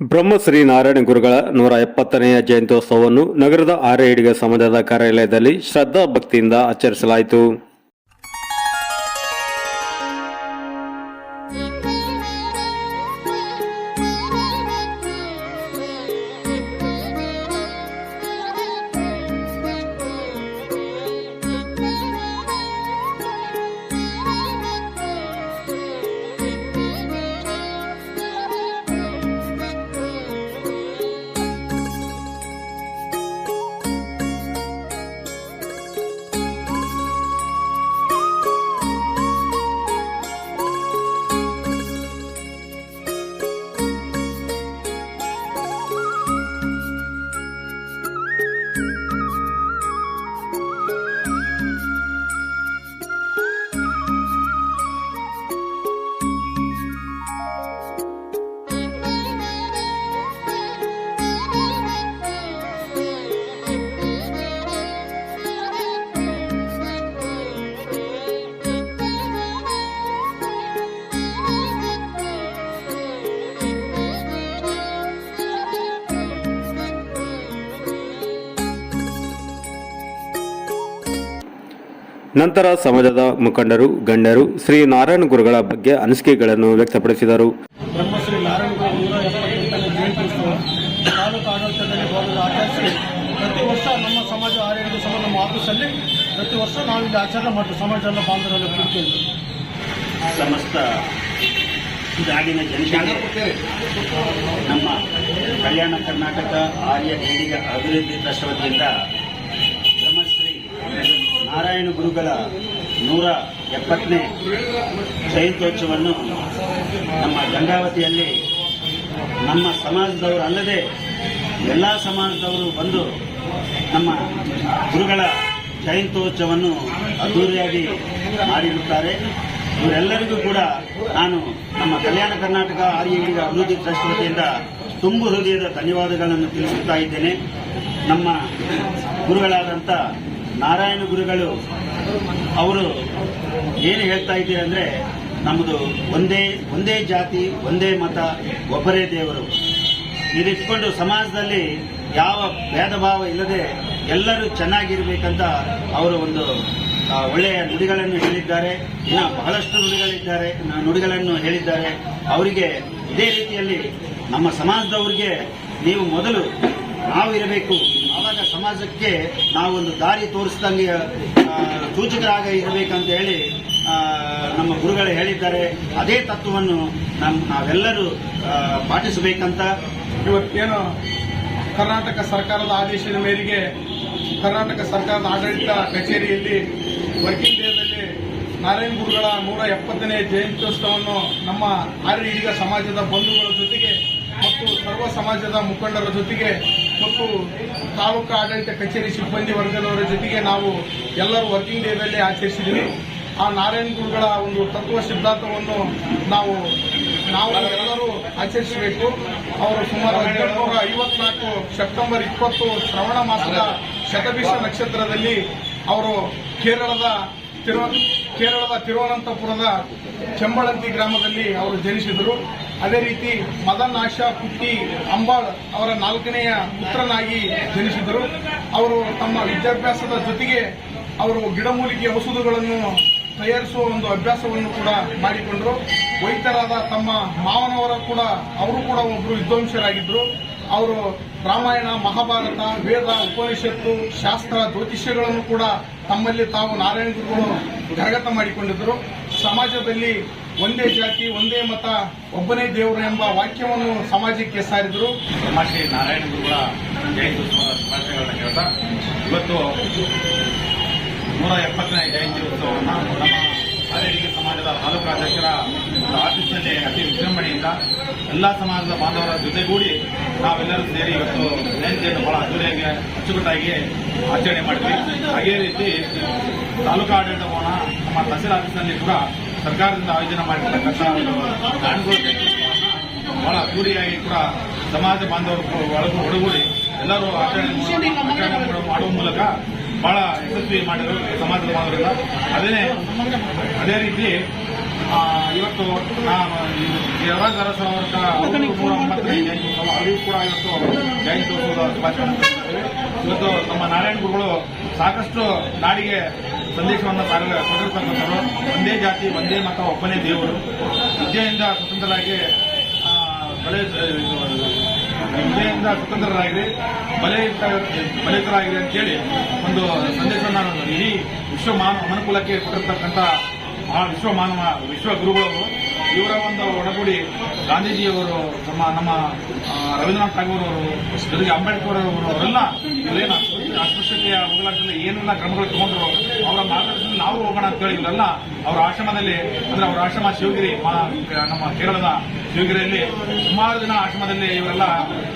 ಬ್ರಹ್ಮಶ್ರೀ ನಾರಾಯಣ ಗುರುಗಳ ನೂರ ಎಪ್ಪತ್ತನೆಯ ಜಯಂತ್ಯೋತ್ಸವವನ್ನು ನಗರದ ಆರ್ಯಡಿಗ ಸಮಾಜದ ಕಾರ್ಯಾಲಯದಲ್ಲಿ ಶ್ರದ್ಧಾ ಭಕ್ತಿಯಿಂದ ಆಚರಿಸಲಾಯಿತು. ನಂತರ ಸಮಾಜದ ಮುಖಂಡರು ಗಣ್ಯರು ಶ್ರೀ ನಾರಾಯಣ ಗುರುಗಳ ಬಗ್ಗೆ ಅನಿಸಿಕೆಗಳನ್ನು ವ್ಯಕ್ತಪಡಿಸಿದರು. ಪ್ರತಿ ವರ್ಷ ನಮ್ಮ ಸಮಾಜ ಆರೋಗ್ಯ ಸಮಾಜ ನಮ್ಮ ಆಫೀಸಲ್ಲಿ. ಪ್ರತಿ ವರ್ಷ ನಾವು ಇಲ್ಲಿ ಆಚರಣೆ ಮಾಡ್ತೀವಿ. ಸಮಾಜ ಎಲ್ಲ ಬಾಂಧವರೆಲ್ಲ ಕೂತ್ಕೊಂಡು. ಸಮಸ್ತ ನಾಡಿನ ಜನತೆಗೆ ನಮ್ಮ ಕಲ್ಯಾಣ ಕರ್ನಾಟಕ ಆರ್ಯ ಹಿರಿಯ ಅಭಿವೃದ್ಧಿ ಟ್ರಸ್ಟ್ ವತಿಯಿಂದ ನಾರಾಯಣ ಗುರುಗಳ ನೂರ ಎಪ್ಪತ್ತನೇ ಜಯಂತ್ಯೋತ್ಸವವನ್ನು ನಮ್ಮ ಗಂಗಾವತಿಯಲ್ಲಿ ನಮ್ಮ ಸಮಾಜದವರು ಅಲ್ಲದೆ ಎಲ್ಲ ಸಮಾಜದವರು ಬಂದು ನಮ್ಮ ಗುರುಗಳ ಜಯಂತ್ಯೋತ್ಸವವನ್ನು ಅದ್ದೂರಿಯಾಗಿ ಮಾಡಿರುತ್ತಾರೆ. ಇವರೆಲ್ಲರಿಗೂ ಕೂಡ ನಾನು ನಮ್ಮ ಕಲ್ಯಾಣ ಕರ್ನಾಟಕ ಆರ್ಯ ಈಗ ಅಭಿವೃದ್ಧಿ ಟ್ರಸ್ಟ್ ವತಿಯಿಂದ ತುಂಬು ಹೃದಯದ ಧನ್ಯವಾದಗಳನ್ನು ತಿಳಿಸುತ್ತಾ ಇದ್ದೇನೆ. ನಮ್ಮ ಗುರುಗಳಾದಂಥ ನಾರಾಯಣ ಗುರುಗಳು, ಅವರು ಏನು ಹೇಳ್ತಾ ಇದ್ದೀರಿ ಅಂದರೆ ನಮ್ಮದು ಒಂದೇ ಒಂದೇ ಜಾತಿ, ಒಂದೇ ಮತ, ಒಬ್ಬರೇ ದೇವರು. ಇದಿಟ್ಕೊಂಡು ಸಮಾಜದಲ್ಲಿ ಯಾವ ಭೇದ ಭಾವ ಇಲ್ಲದೆ ಎಲ್ಲರೂ ಚೆನ್ನಾಗಿರಬೇಕಂತ ಅವರು ಒಂದು ಒಳ್ಳೆಯ ನುಡಿಗಳನ್ನು ಹೇಳಿದ್ದಾರೆ. ಇನ್ನು ಬಹಳಷ್ಟು ನುಡಿಗಳಿದ್ದಾರೆ ನುಡಿಗಳನ್ನು ಹೇಳಿದ್ದಾರೆ. ಅವರಿಗೆ ಇದೇ ರೀತಿಯಲ್ಲಿ ನಮ್ಮ ಸಮಾಜದವ್ರಿಗೆ ನೀವು ಮೊದಲು ನಾವು ಇರಬೇಕು ಆವಾಗ ಸಮಾಜಕ್ಕೆ ನಾವು ಒಂದು ದಾರಿ ತೋರಿಸಿದಂಗೆ ಸೂಚಕರಾಗ ಇರಬೇಕಂತ ಹೇಳಿ ನಮ್ಮ ಗುರುಗಳು ಹೇಳಿದ್ದಾರೆ. ಅದೇ ತತ್ವವನ್ನು ನಮ್ಮ ನಾವೆಲ್ಲರೂ ಪಾಟಿಸಬೇಕಂತ. ಇವತ್ತೇನು ಕರ್ನಾಟಕ ಸರ್ಕಾರದ ಆದೇಶದ ಮೇರೆಗೆ ಕರ್ನಾಟಕ ಸರ್ಕಾರದ ಆಡಳಿತ ಕಚೇರಿಯಲ್ಲಿ ವರ್ಕಿಂಗ್ ಡೇದಲ್ಲಿ ನಾರಾಯಣ ಗುರುಗಳ ನೂರ ಎಪ್ಪತ್ತನೇ ಜಯಂತ್ಯೋತ್ಸವವನ್ನು ನಮ್ಮ ಆರ್ಯ ಸಮಾಜದ ಬಂಧುಗಳ ಜೊತೆಗೆ ಮತ್ತು ಸರ್ವ ಸಮಾಜದ ಮುಖಂಡರ ಜೊತೆಗೆ ಮತ್ತು ತಾಲೂಕು ಆಡಳಿತ ಕಚೇರಿ ಸಿಬ್ಬಂದಿ ವರ್ಗದವರ ಜೊತೆಗೆ ನಾವು ಎಲ್ಲರೂ ವರ್ಕಿಂಗ್ ಡೇನಲ್ಲಿ ಆಚರಿಸಿದ್ದೀವಿ. ಆ ನಾರಾಯಣ ಗುರುಗಳ ಒಂದು ತತ್ವ ಸಿದ್ಧಾಂತವನ್ನು ನಾವು ನಾವು ಎಲ್ಲರೂ ಆಚರಿಸಬೇಕು. ಅವರು ಸುಮಾರು ಹದಿನೆಂಟುನೂರ ಐವತ್ನಾಲ್ಕು ಸೆಪ್ಟೆಂಬರ್ ಇಪ್ಪತ್ತು ಶ್ರವಣ ಮಾಸದ ಶತಭೀಷ ನಕ್ಷತ್ರದಲ್ಲಿ ಅವರು ಕೇರಳದ ತಿರು ಕೇರಳದ ತಿರುವನಂತಪುರದ ಚೆಂಬಳಂತಿ ಗ್ರಾಮದಲ್ಲಿ ಅವರು ಜನಿಸಿದರು. ಅದೇ ರೀತಿ ಮದನ್ ಆಶಾ ಕುಟ್ಟಿ ಅಂಬಾಳ್ ಅವರ ನಾಲ್ಕನೆಯ ಪುತ್ರನಾಗಿ ಜನಿಸಿದರು. ಅವರು ತಮ್ಮ ವಿದ್ಯಾಭ್ಯಾಸದ ಜೊತೆಗೆ ಅವರು ಗಿಡಮೂಲಿಕೆ ಔಷಧಗಳನ್ನು ತಯಾರಿಸುವ ಒಂದು ಅಭ್ಯಾಸವನ್ನು ಕೂಡ ಮಾಡಿಕೊಂಡರು. ವೈದ್ಯರಾದ ತಮ್ಮ ಮಾವನವರ ಕೂಡ, ಅವರು ಕೂಡ ಒಬ್ಬರು ವಿದ್ವಾಂಸರಾಗಿದ್ದರು. ಅವರು ರಾಮಾಯಣ, ಮಹಾಭಾರತ, ವೇದ, ಉಪನಿಷತ್ತು, ಶಾಸ್ತ್ರ, ಜ್ಯೋತಿಷ್ಯಗಳನ್ನು ಕೂಡ ತಮ್ಮಲ್ಲಿ ತಾವು ನಾರಾಯಣ ಗುರುಗಳು ಕರಗತ ಮಾಡಿಕೊಂಡಿದ್ದರು. ಸಮಾಜದಲ್ಲಿ ಒಂದೇ ಜಾತಿ, ಒಂದೇ ಮತ, ಒಬ್ಬನೇ ದೇವರು ಎಂಬ ವಾಕ್ಯವನ್ನು ಸಮಾಜಕ್ಕೆ ಸಾರಿದರು. ಶ್ರೀ ನಾರಾಯಣ ಗುರುಗಳ ಜಯಂತ್ಯುತ್ಸವದ ಶುಭಾಶಯಗಳನ್ನು ಹೇಳ್ತಾ, ಇವತ್ತು ನೂರ ಎಪ್ಪತ್ತನೇ ಜಯಂತಿ ಉತ್ಸವವನ್ನು ಸಮಾಜದ ತಾಲೂಕಾಧ್ಯಕ್ಷರ ಆಫೀಸ್ನಲ್ಲಿ ಅತಿ ವಿಜೃಂಭಣೆಯಿಂದ ಎಲ್ಲ ಸಮಾಜದ ಬಾಂಧವರ ಜೊತೆಗೂಡಿ ನಾವೆಲ್ಲರೂ ಸೇರಿ ಇವತ್ತು ಜಯಂತಿಯನ್ನು ಬಹಳ ಅದ್ದೂರಿಯಾಗಿ, ಅಚ್ಚುಕಟ್ಟಾಗಿ ಆಚರಣೆ ಮಾಡಿದ್ವಿ. ಅದೇ ರೀತಿ ತಾಲೂಕಾ ಆಡಳಿತ ಭವನ ನಮ್ಮ ತಹಸೀಲ್ ಆಫೀಸ್ನಲ್ಲಿ ಕೂಡ ಸರ್ಕಾರದಿಂದ ಆಯೋಜನೆ ಮಾಡಿರ್ತಕ್ಕಂಥ ಬಹಳ ಅದ್ದೂರಿಯಾಗಿ ಕೂಡ ಸಮಾಜ ಬಾಂಧವರು ಒಳಗೂ ಒಡಗೂಡಿ ಎಲ್ಲರೂ ಆಚರಣೆ ಮಾಡ- ಆಚರಣೆ ಮಾಡ- ಮಾಡುವ ಮೂಲಕ ಬಹಳ ಯಶಸ್ವಿ ಮಾಡಿದರು ಸಮಾಜದ ಮಾಡೋದ್ರಿಂದ ಅದೇ ಅದೇ ರೀತಿ ಇವತ್ತು ಒಂಬತ್ತನೇ ಜಯಂತ್ಯೋತ್ಸವ ಅವರಿಗೂ ಕೂಡ ಇವತ್ತು ಜಯಂತಿ ಶುಭಾಶಯಗಳನ್ನು ತಿಳಿಸುತ್ತೇವೆ. ಇವತ್ತು ನಮ್ಮ ನಾರಾಯಣ ಗುರುಗಳು ಸಾಕಷ್ಟು ನಾಡಿಗೆ ಸಂದೇಶವನ್ನು ಕೊಟ್ಟಿರ್ತಕ್ಕಂಥವ್ರು. ಒಂದೇ ಜಾತಿ ಒಂದೇ ಮತ ಒಬ್ಬನೇ ದೇವರು. ವಿದ್ಯೆಯಿಂದ ಸ್ವತಂತ್ರರಾಗಿ ಆ, ವಿದ್ಯೆಯಿಂದ ಸ್ವತಂತ್ರರಾಗಿರಿ ಬಲಿತ ಬಲಿತರಾಗಿರಿ ಅಂತೇಳಿ ಒಂದು ಸಂದೇಶವನ್ನು ಇಡೀ ವಿಶ್ವ ಮಾನವ ಅನುಕೂಲಕ್ಕೆ ಕೊಟ್ಟಿರ್ತಕ್ಕಂಥ ಆ ವಿಶ್ವ ಮಾನವ, ವಿಶ್ವ ಗುರುಗಳು ಇವರ ಒಂದು ಒಡಗೂಡಿ ಗಾಂಧೀಜಿಯವರು, ನಮ್ಮ ನಮ್ಮ ರವೀಂದ್ರನಾಥ್ ಠಾಗೂರ್ ಅವರು, ಜೊತೆಗೆ ಅಂಬೇಡ್ಕರ್ ಅವರು, ಅವರೆಲ್ಲ ಇವರೇನು ಅಸ್ಪೃಶ್ಯ- ಅಸ್ಪೃಶ್ಯತೆಯ ಹೋಗಲಾಟದಲ್ಲಿ ಏನೆಲ್ಲ ಕ್ರಮಗಳು ತಗೊಂಡ್ರು, ಅವರ ಮಾರ್ಗದರ್ಶನ ನಾವು ಹೋಗೋಣ ಅಂತ ಹೇಳಿ ಇವರೆಲ್ಲ ಅವರ ಆಶ್ರಮದಲ್ಲಿ, ಅಂದ್ರೆ ಅವರ ಆಶ್ರಮ ಶಿವಗಿರಿ ನಮ್ಮ ಕೇರಳದ ಶಿವಗಿರಿಯಲ್ಲಿ ಸುಮಾರು ದಿನ ಆಶ್ರಮದಲ್ಲಿ ಇವರೆಲ್ಲ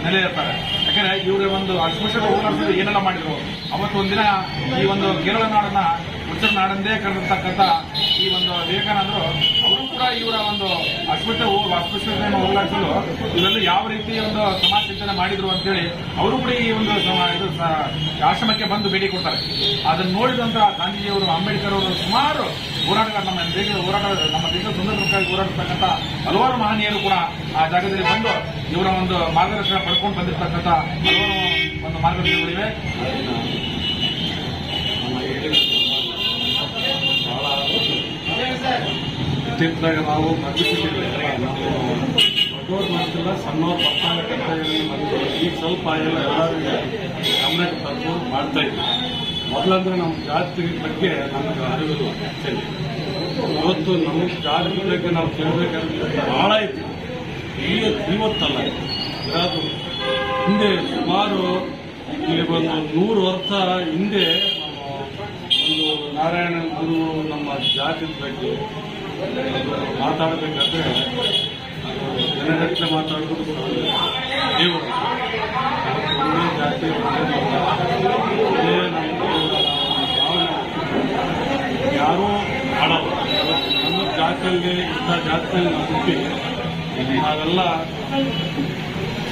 ನೆಲೆ ಇರ್ತಾರೆ. ಯಾಕಂದ್ರೆ ಇವರ ಒಂದು ಅಸ್ಪೃಶ್ಯತೆ ಹೋಗಲಾಟದಲ್ಲಿ ಏನೆಲ್ಲ ಮಾಡಿದ್ರು, ಅವತ್ತು ಒಂದಿನ ಈ ಒಂದು ಕೇರಳ ನಾಡನ್ನ, ಉತ್ತರ ನಾಡಂದೇ ಕರೆದಿರ್ತಕ್ಕಂಥ ಈ ಒಂದು ವಿವೇಕಾನಂದರು ಇವರ ಒಂದು ಅಸ್ಪೃಶ್ಯ ಅಸ್ಪೃಶ್ಯತೆಯನ್ನು ಹೋಗಲಾಡಿಸಲು ಇದರಲ್ಲಿ ಯಾವ ರೀತಿ ಒಂದು ಸಮಾಜ ಚಿಂತನೆ ಮಾಡಿದ್ರು ಅಂತೇಳಿ ಅವರು ಕೂಡ ಈ ಒಂದು ಇದು ಆಶ್ರಮಕ್ಕೆ ಬಂದು ಭೇಟಿ ಕೊಡ್ತಾರೆ. ಅದನ್ನು ನೋಡಿದಂತಹ ಗಾಂಧೀಜಿಯವರು ಅಂಬೇಡ್ಕರ್ ಅವರು ಸುಮಾರು ಹೋರಾಟಗಾರ ನಮ್ಮ ದೇಶದ ಹೋರಾಟ ನಮ್ಮ ದೇಶದ ಸುಂದರಕ್ಕಾಗಿ ಹೋರಾಡತಕ್ಕಂಥ ಹಲವಾರು ಮಹನೀಯರು ಕೂಡ ಆ ಜಾಗದಲ್ಲಿ ಬಂದು ಇವರ ಒಂದು ಮಾರ್ಗದರ್ಶನ ಪಡ್ಕೊಂಡು ಬಂದಿರತಕ್ಕಂಥ ಹಲವಾರು ಒಂದು ಮಾರ್ಗದರ್ಶನಗಳಿವೆ. ಇತ್ತಿತ್ತಲಾಗ ಮಧ್ಯಸ್ಥಿತಿಗಳಿಲ್ಲ ನಾವು ದೊಡ್ಡವ್ರು ಮಾಡ್ತಿಲ್ಲ ಸಣ್ಣವ್ರು ಮಾಡಿದ್ರು ಈಗ ಸ್ವಲ್ಪ ಎಲ್ಲ ಎಲ್ಲರೂ ಗಮನಕ್ಕೆ ತಂದು ಮಾಡ್ತಾ ಇದ್ವಿ ಮೊದಲಂದ್ರೆ ನಮ್ಮ ಜಾತಿ ಬಗ್ಗೆ ನಮಗೆ ಅರಿವಿಲ್ಲ ಅಷ್ಟೇ. ಇವತ್ತು ನಮ್ಮ ಜಾತಿ ಬಗ್ಗೆ ನಾವು ಕೇಳಬೇಕಂತ ಭಾಳ ಐತಿ ಈಗ ಇವತ್ತಲ್ಲ ಇರೋದು ಹಿಂದೆ ಸುಮಾರು ಇಲ್ಲಿ ಒಂದು ನೂರು ವರ್ಷ ಹಿಂದೆ ಒಂದು ನಾರಾಯಣ ಗುರು ನಮ್ಮ ಜಾತಿ ಬಗ್ಗೆ ಮಾತಾಡಬೇಕಾದ್ರೆ ಜನಗಟ್ಟಲೆ ಮಾತಾಡೋದು ಜಾತಿ ಯಾರೂ ಮಾಡಲ್ಲ. ನಮ್ಮ ಜಾತಿಯಲ್ಲಿ ಇಂಥ ಜಾತಿಯಲ್ಲಿ ನಾವು ಹುಟ್ಟಿ ನಾವೆಲ್ಲ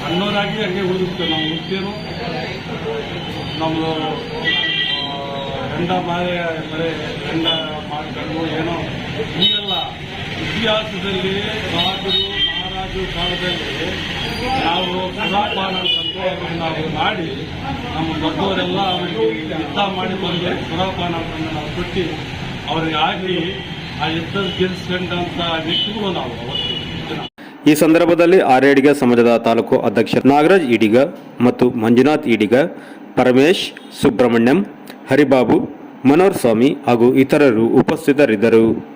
ಸಣ್ಣವರಾಗಿ ಹಂಗೆ ಉಳಿದಿರ್ತೇವೆ. ನಾವು ಹುಟ್ಟೇನು ನಮ್ಮದು ಗಂಡ ಮಾಯ ಬರೀ ಗಂಡ ಮಾಡ್ಕೊಂಡು ಏನೋ ಹೀಗೆಲ್ಲ ಇತಿಹಾಸದಲ್ಲಿ ರಾಜರು, ಮಹಾರಾಜರು ಕಾಲದಲ್ಲಿ ನಾವು ಸುರಾಪಾನ ಸಂಪ್ರದಾಯವನ್ನು ನಾವು ಮಾಡಿ ನಮ್ಮ ದೊಡ್ಡವರೆಲ್ಲ ಅವರಿಗೆ ಯುದ್ಧ ಮಾಡಿ ಬಂದು ಸುರಾಪಾನ ಅಂತಂದು ನಾವು ಕೊಟ್ಟು ಅವ್ರಿಗೆ ಹಾಕಿ ಆ ಯುದ್ಧ ಗೆಲ್ಲಿಸ್ಕೊಂಡಂಥ ವ್ಯಕ್ತಿಗಳು ನಾವು ಈ ಸಂದರ್ಭದಲ್ಲಿ ಆರೇಡಿಗ ಸಮಾಜದ ತಾಲೂಕು ಅಧ್ಯಕ್ಷ ನಾಗರಾಜ್ ಈಡಿಗ ಮತ್ತು ಮಂಜುನಾಥ್ ಈಡಿಗ ಪರಮೇಶ್ ಸುಬ್ರಹ್ಮಣ್ಯಂ, ಹರಿಬಾಬು ಮನೋಹರ್ ಸ್ವಾಮಿ ಹಾಗೂ ಇತರರು ಉಪಸ್ಥಿತರಿದ್ದರು.